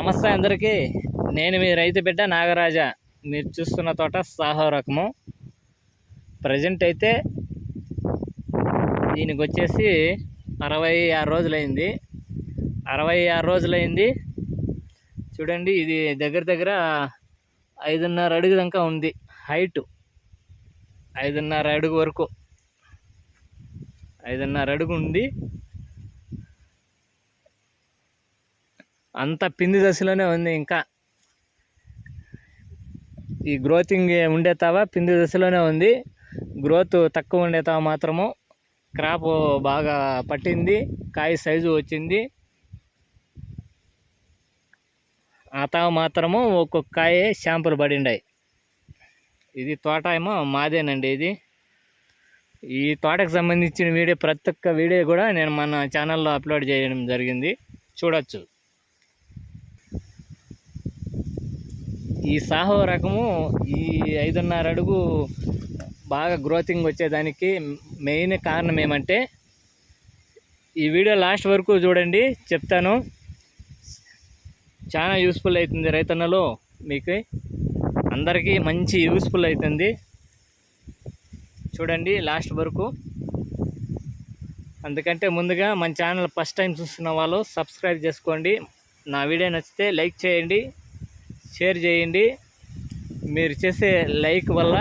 నమస్తే అందరికీ. నేను మీ రైతు బిడ్డ నాగరాజా. మీరు చూస్తున్న తోట సాహో రకము. ప్రజెంట్ అయితే దీనికి వచ్చేసి అరవై ఆరు రోజులైంది. అరవై ఆరు రోజులైంది. చూడండి ఇది దగ్గర దగ్గర ఐదున్నర అడుగు దాకా ఉంది. హైట్ ఐదున్నర అడుగు వరకు. ఐదున్నర అడుగు ఉంది. అంత పిండి దశలోనే ఉంది ఇంకా. ఈ గ్రోతింగ్ ఉండే తావా పిండి దశలోనే ఉంది. గ్రోత్ తక్కువ ఉండే తావ మాత్రము? క్రాప్ బాగా పట్టింది. కాయ సైజు వచ్చింది. ఆ తావ మాత్రము ఒక్కొక్క కాయ షాంపులు పడిండాయి. ఇది తోట ఏమో మాదేనండి ఇది. ఈ తోటకు సంబంధించిన వీడియో ప్రతి ఒక్క వీడియో కూడా నేను మన ఛానల్లో అప్లోడ్ చేయడం జరిగింది. చూడొచ్చు. ఈ సాహో రకము ఈ ఐదున్నర అడుగు బాగా గ్రోతింగ్ వచ్చేదానికి మెయిన్ కారణం ఏమంటే ఈ వీడియో లాస్ట్ వరకు చూడండి చెప్తాను. చాలా యూస్ఫుల్ అవుతుంది రైతన్నలో. మీకు అందరికీ మంచి యూస్ఫుల్ అవుతుంది చూడండి లాస్ట్ వరకు. అందుకంటే ముందుగా మన ఛానల్ ఫస్ట్ టైం చూస్తున్న వాళ్ళు సబ్స్క్రైబ్ చేసుకోండి. నా వీడియో నచ్చితే లైక్ చేయండి. షేర్ చేయండి. మీరు చేసే లైక్ వల్ల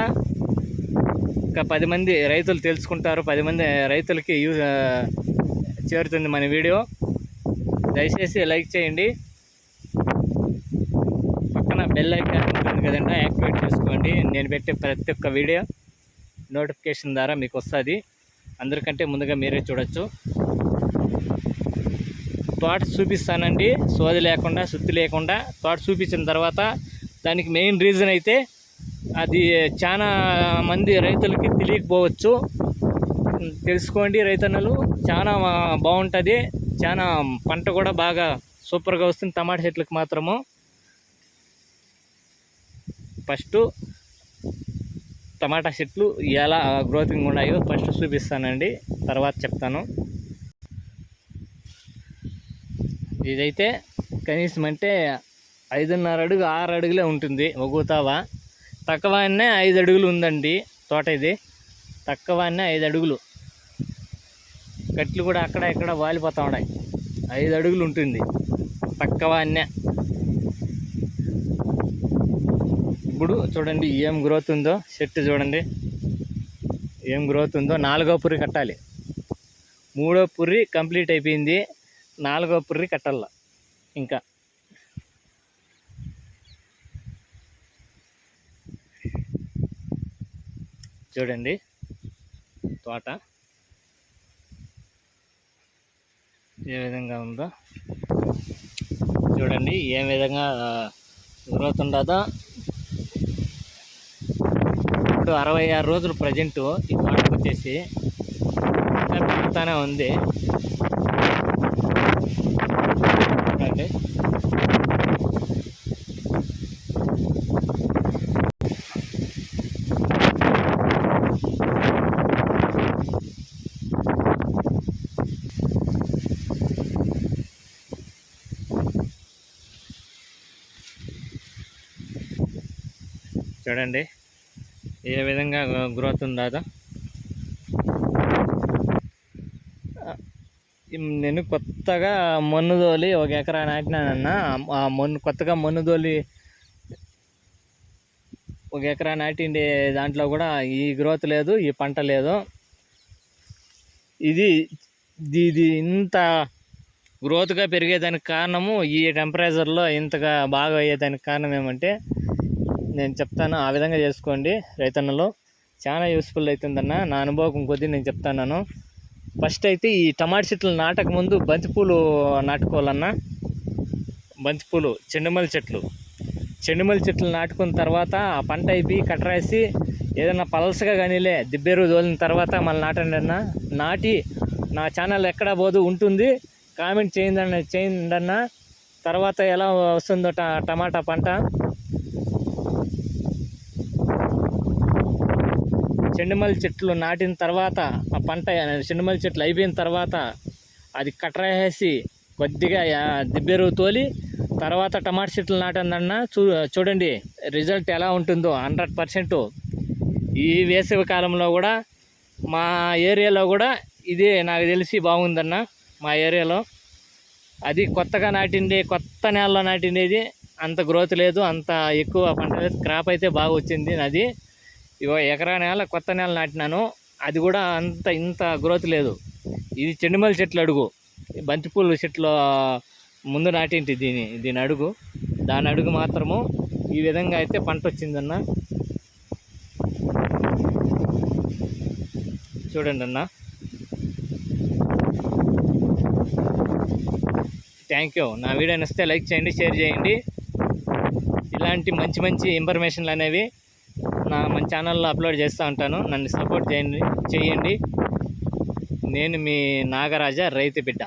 ఇంకా పది మంది రైతులు తెలుసుకుంటారు. పది మంది రైతులకి యూజ్ చేరుతుంది మన వీడియో. దయచేసి లైక్ చేయండి. పక్కన బెల్ ఐకాన్ ఉంటుంది కదండి యాక్టివేట్ చేసుకోండి. నేను పెట్టే ప్రతి ఒక్క వీడియో నోటిఫికేషన్ ద్వారా మీకు వస్తుంది. అందరికంటే ముందుగా మీరే చూడొచ్చు. తోట చూపిస్తానండి. సోది లేకుండా శుద్ధి లేకుండా తోట చూపించిన తర్వాత దానికి మెయిన్ రీజన్ అయితే అది చాలా మంది రైతులకి తెలియకపోవచ్చు. తెలుసుకోండి రైతన్నలు. చాలా బాగుంటుంది. చాలా పంట కూడా బాగా సూపర్గా వస్తుంది. టమాటా చెట్లకు మాత్రము. ఫస్ట్ టమాటా చెట్లు ఎలా గ్రోతింగ్ ఉన్నాయో ఫస్ట్ చూపిస్తానండి. తర్వాత చెప్తాను. ఇదైతే కనీసం అంటే ఐదున్నర అడుగు ఆరు అడుగులే ఉంటుంది ఒగుతావా తక్కువ అన్నే ఐదు అడుగులు ఉందండి తోట ఇది. తక్కువ అన్నే ఐదు అడుగులు. కట్లు కూడా అక్కడ ఇక్కడ వాలిపోతా ఉన్నాయి. ఐదు అడుగులు ఉంటుంది. తక్కువ అన్నే ఇప్పుడు చూడండి ఏం గ్రోత్ ఉందో చెట్టు చూడండి. ఏం గ్రోత్ ఉందో నాలుగో పురి కట్టాలి. మూడో పుర్రి కంప్లీట్ అయిపోయింది. నాలుగో పుర్రి కట్టల్ల ఇంకా. చూడండి తోట. ఏ విధంగా ఉందో. చూడండి ఏ విధంగా గ్రోత్ ఉండదో ఇప్పుడు అరవై ఆరు రోజులు ప్రజెంటు ఈ తోటకు వచ్చేసి పెరుగుతూనే ఉంది. చూడండి చూడండి. ఏ విధంగా గ్రోత్ ఉందో అదో. ఆ, ఇమ్ నేను కొత్తగా మన్ను తోలి ఒక ఎకరా నాటినానన్న. ఆ మన్ను కొత్తగా మన్ను తోలి ఒక ఎకరా నాటిండే దాంట్లో కూడా ఈ గ్రోత్ లేదు ఈ పంట లేదు. ఇది ఇది ఇంత గ్రోత్గా పెరిగేదానికి కారణము ఈ టెంపరేచర్లో ఇంతగా బాగా అయ్యేదానికి కారణం ఏమంటే నేను చెప్తాను ఆ విధంగా చేసుకోండి రైతన్నలు. చాలా యూస్ఫుల్ అవుతుందన్న నా అనుభవం కొద్దీ నేను చెప్తాను ఫస్ట్ అయితే ఈ టమాటా చెట్లు నాటక ముందు బంతిపూలు నాటుకోవాలన్నా. బంతిపూలు చెండుమల్లి చెట్లు. చెండుమల్లి చెట్లు నాటుకున్న తర్వాత ఆ పంట అయిపోయి కట్టరాసి ఏదైనా పలసగా కానీలే దిబ్బేరు తోలిన తర్వాత మళ్ళీ నాటండి అన్న. నాటి నా ఛానల్ ఎక్కడా పోదు ఉంటుంది. కామెంట్ చేయండి అన్న చేయండి అన్న. తర్వాత ఎలా వస్తుందో ట టమాటా పంట. చెండుమల్లి చెట్లు నాటిన తర్వాత ఆ పంట చెండుమల్లి చెట్లు అయిపోయిన తర్వాత అది కట్రేసి కొద్దిగా దిబ్బెరువు తోలి తర్వాత టమాటా చెట్లు నాటిందన్న చూ చూడండి రిజల్ట్ ఎలా ఉంటుందో హండ్రెడ్ పర్సెంట్. ఈ వేసవి కాలంలో కూడా మా ఏరియాలో కూడా ఇదే నాకు తెలిసి బాగుందన్న మా ఏరియాలో. అది కొత్తగా నాటింది కొత్త నేలలో నాటిండేది అంత గ్రోత్ లేదు అంత ఎక్కువ పంట లేదు క్రాప్ అయితే బాగా వచ్చింది నాది. ఇగో ఎకరా నేల కొత్త నేల నాటినాను. అది కూడా అంత ఇంత గ్రోత్ లేదు. ఇది చెండుమల్లి చెట్లు అడుగు. బంతిపూలు బంతిపూల చెట్లు ముందు నాటింటి దీని దీని అడుగు. దాని అడుగు మాత్రము ఈ విధంగా అయితే పంట వచ్చిందన్న. చూడండి అన్న. థ్యాంక్ యూ నా వీడియో నచ్చితే లైక్ చేయండి షేర్ చేయండి. ఇలాంటి మంచి మంచి ఇన్ఫర్మేషన్లు అనేవి నా మన ఛానల్లో అప్లోడ్ చేస్తూ ఉంటాను. నన్ను సపోర్ట్ చేయండి చేయండి. నేను మీ నాగరాజ రైతు బిడ్డ.